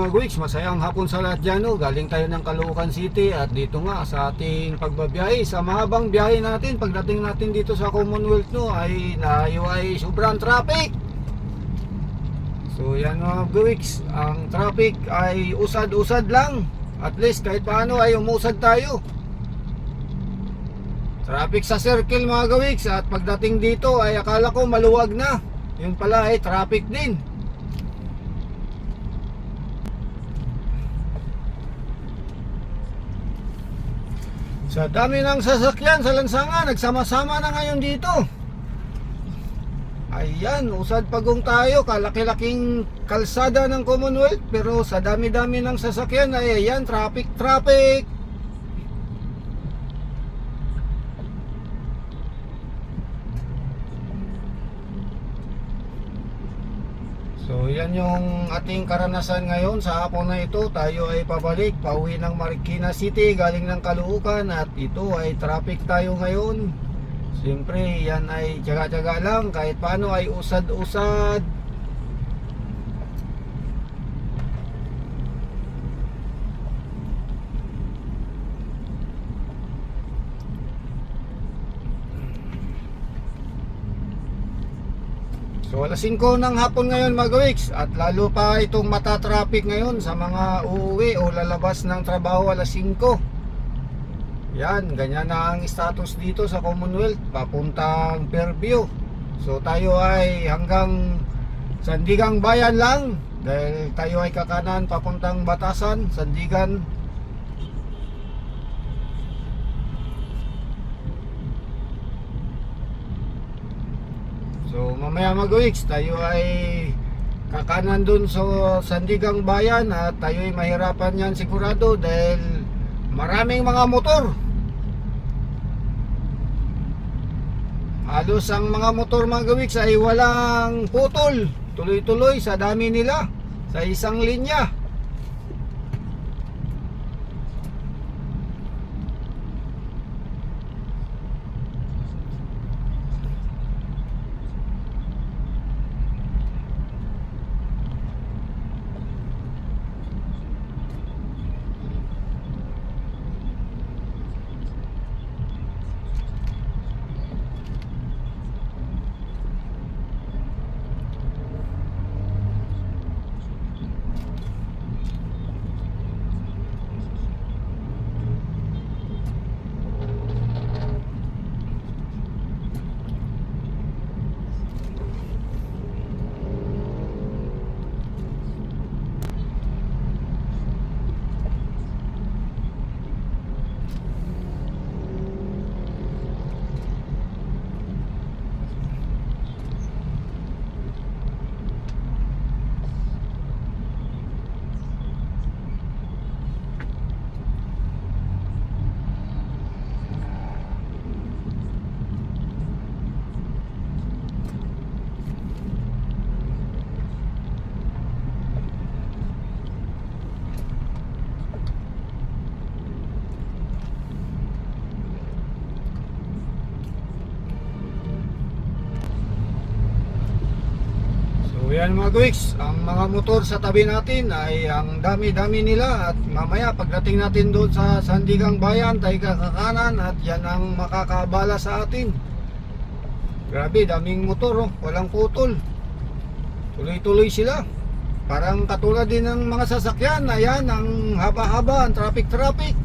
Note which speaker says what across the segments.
Speaker 1: mga guwiks, masayang hapon sa lahat dyan no? Galing tayo ng Caloocan City at dito nga sa ating pagbabiyahe Sa mahabang biyahe natin, pagdating natin dito sa Commonwealth no Ay layo ay sobrang traffic. So yan mga guwiks, ang traffic ay usad-usad lang. At least kahit paano ay umusad tayo. Traffic sa circle mga gawiks at pagdating dito ay akala ko maluwag na. Yun pala ay traffic din Sa dami ng sasakyan sa lansangan, nagsama-sama na ngayon dito. Ayan, usad pagong tayo, kalaki-laking kalsada ng Commonwealth, pero sa dami-dami ng sasakyan ay ayan, traffic, So yan yung ating karanasan ngayon. Sa hapon na ito Tayo ay pabalik, pauwi ng Marikina City Galing ng Caloocan At ito ay traffic tayo ngayon. Siyempre yan ay tsaga-tsaga lang Kahit paano ay usad-usad So alas 5 ng hapon ngayon mga gawiks At lalo pa itong mata traffic ngayon sa mga uuwi o lalabas ng trabaho alas 5 Yan, ganyan na ang status dito sa Commonwealth Papuntang Fairview. So tayo ay hanggang Sandigang Bayan lang Dahil tayo ay kakanan papuntang Batasan, Sandigan So mamaya mag-weeks tayo ay kakanan dun sa Sandigang Bayan at tayo ay mahirapan yan sigurado dahil maraming mga motor. Halos ang mga motor mga gawiks ay walang putol. Tuloy-tuloy sa dami nila sa isang linya. So yan mga guwiks, ang mga motor sa tabi natin ay ang dami-dami nila at mamaya pagdating natin doon sa Sandigang Bayan, tayo kakakanan at yan ang makakabala sa atin. Grabe, daming motor oh, walang putol. Tuloy-tuloy sila. Parang katulad din ng mga sasakyan, ayan ang haba-haba, ang traffic-traffic.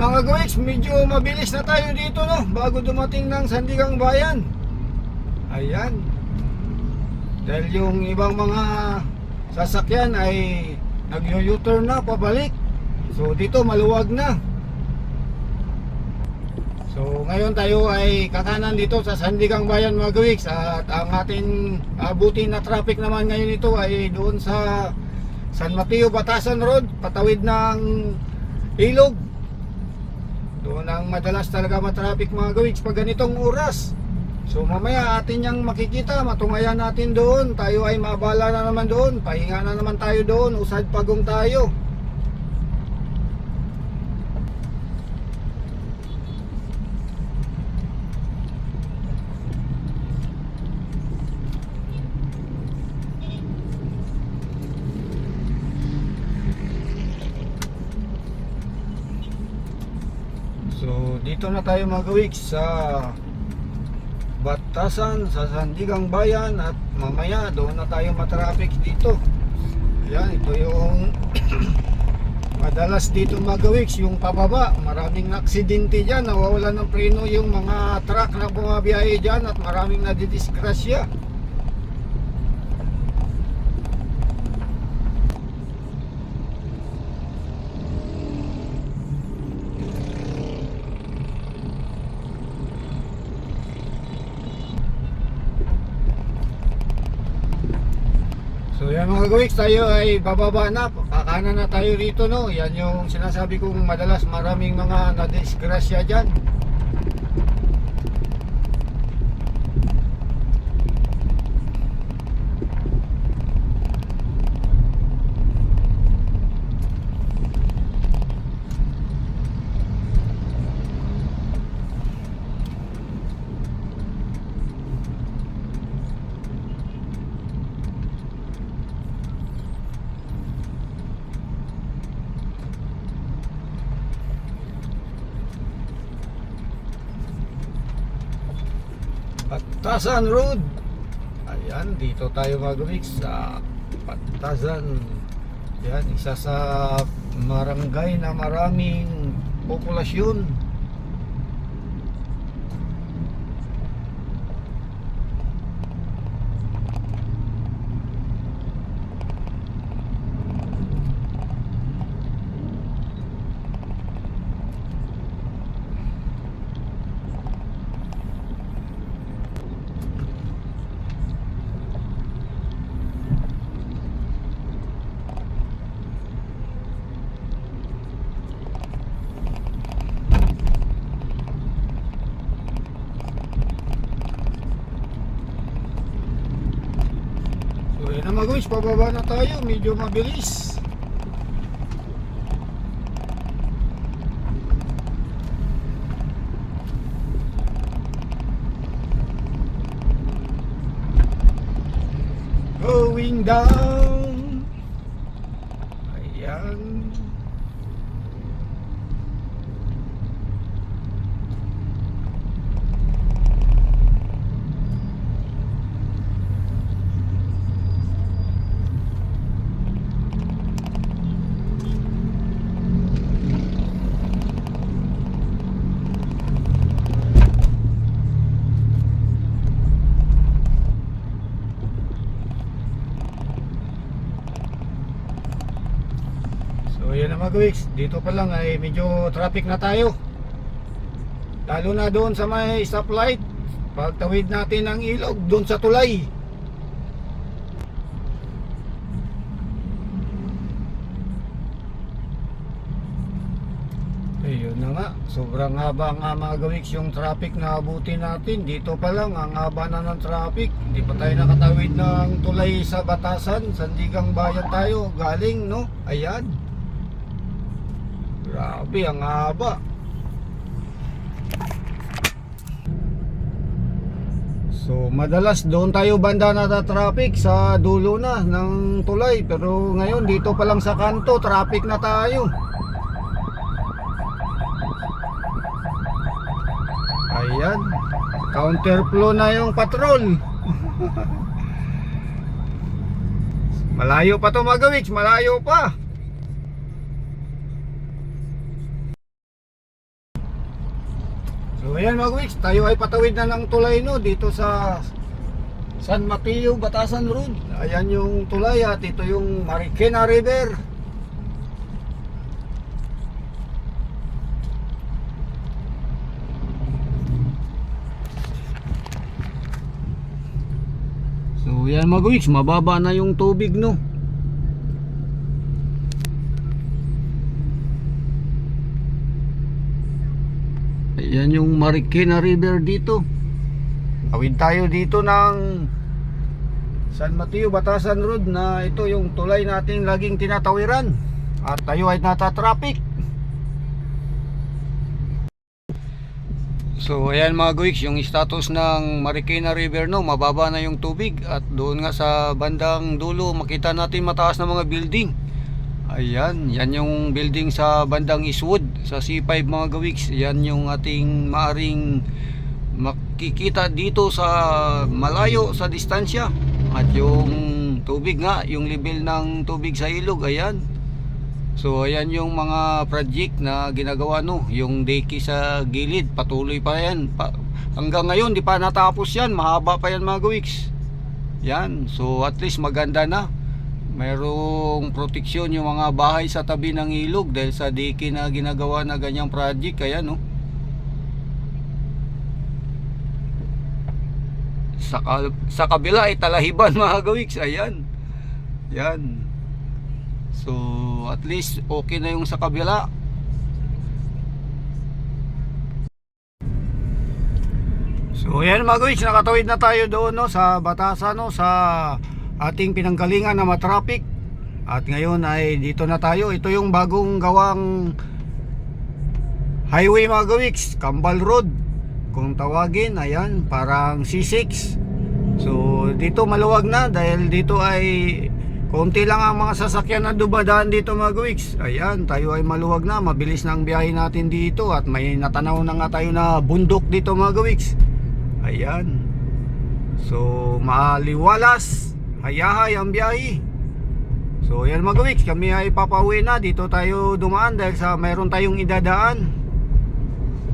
Speaker 1: Mga guwiks, medyo mabilis na tayo dito no? Bago dumating ng Sandigang Bayan. Ayan. Dahil yung ibang mga sasakyan ay nag-u-turn na pabalik. So dito maluwag na. So ngayon tayo ay kakanan dito sa Sandigang Bayan mga gawiks at ang ating abutin na traffic naman ngayon ito ay doon sa San Mateo Batasan Road patawid ng ilog ang madalas talaga matraffic mga gawiks pag ganitong oras. So mamaya atin yang makikita. Matungayan natin doon. Tayo ay mabala na naman doon. Pahinga na naman tayo doon. Usad pagong tayo So dito na tayo magawik sa Batasan sa Sandigang Bayan at mamaya doon na tayo matraffic dito. Yan, ito yung madalas dito magawiks yung pababa. Maraming aksidente dyan, nawawala ng preno yung mga truck na bumabiyahe dyan at maraming nadidisgrasya. Mga gawiks, tayo ay bababa na, kakanan na tayo rito no. Yan yung sinasabi kong madalas maraming mga nadisgrasya dyan. Patasan Road. Ayan, dito tayo mag-mix sa Patasan. Yan, isa sa marangay na maraming populasyon. So mag pababa na tayo, medyo mabilis. Going down. Ayan. So yan na mga gawiks, dito pa lang ay medyo traffic na tayo. Lalo na doon sa may stoplight, pagtawid natin ng ilog doon sa tulay. Ayun na nga, sobrang haba nga mga gawiks yung traffic na abutin natin. Dito pa lang, ang haba na ng traffic. Hindi pa tayo nakatawid ng tulay sa Batasan. Sandigang bayan tayo, galing no? Ayan. Grabe, ang haba. So, madalas doon tayo banda na traffic sa dulo na ng tulay. Pero ngayon, dito pa lang sa kanto, traffic na tayo. Ayan. Counterflow na yung patrol. malayo pa to magawiks, malayo pa. So ayan mga weeks, tayo ay patawid na ng tulay no dito sa San Mateo, Batasan Road. Ayan yung tulay at ito yung Marikina River. So yan mga guwiks, mababa na yung tubig no. Ayan yung Marikina River dito. Tawid tayo dito ng San Mateo Batasan Road na ito yung tulay nating laging tinatawiran. At tayo ay nata-traffic. So ayan mga guwiks, yung status ng Marikina River no, mababa na yung tubig at doon nga sa bandang dulo makita natin mataas na mga building. Ayan, yan yung building sa bandang Eastwood sa C5 mga gawiks. Yan yung ating maaring makikita dito sa malayo sa distansya. At yung tubig nga, yung level ng tubig sa ilog, ayan. So ayan yung mga project na ginagawa no, yung deki sa gilid, patuloy pa yan. Pa, hanggang ngayon di pa natapos yan, mahaba pa yan mga gawiks. Yan, so at least maganda na. Merong proteksyon yung mga bahay sa tabi ng ilog dahil sa diki na ginagawa na ganyang project kaya no. Sa, sa kabila ay talahiban mga gawiks, ayan. Yan. So at least okay na yung sa kabila. So ayan mga guys, nakatawid na tayo doon no, sa Batasan no, sa ating pinanggalingan na matraffic. At ngayon ay dito na tayo. Ito yung bagong gawang highway mga gawiks, Kambal Road. Kung tawagin, ayan, parang C6. So dito maluwag na dahil dito ay konti lang ang mga sasakyan na dumadaan dito mga gawiks. Ayan, tayo ay maluwag na, mabilis na ang biyahe natin dito at may natanaw na nga tayo na bundok dito mga gawiks. Ayan. So, maaliwalas, hayahay ang biyahe. So, yan mga gawiks, kami ay papauwi na. Dito tayo dumaan dahil sa mayroon tayong idadaan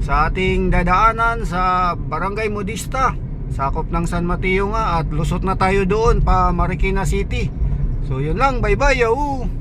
Speaker 1: sa ating dadaanan sa Barangay Modista. Sakop ng San Mateo nga at lusot na tayo doon pa Marikina City. So, yun lang. Bye-bye. Yahoo!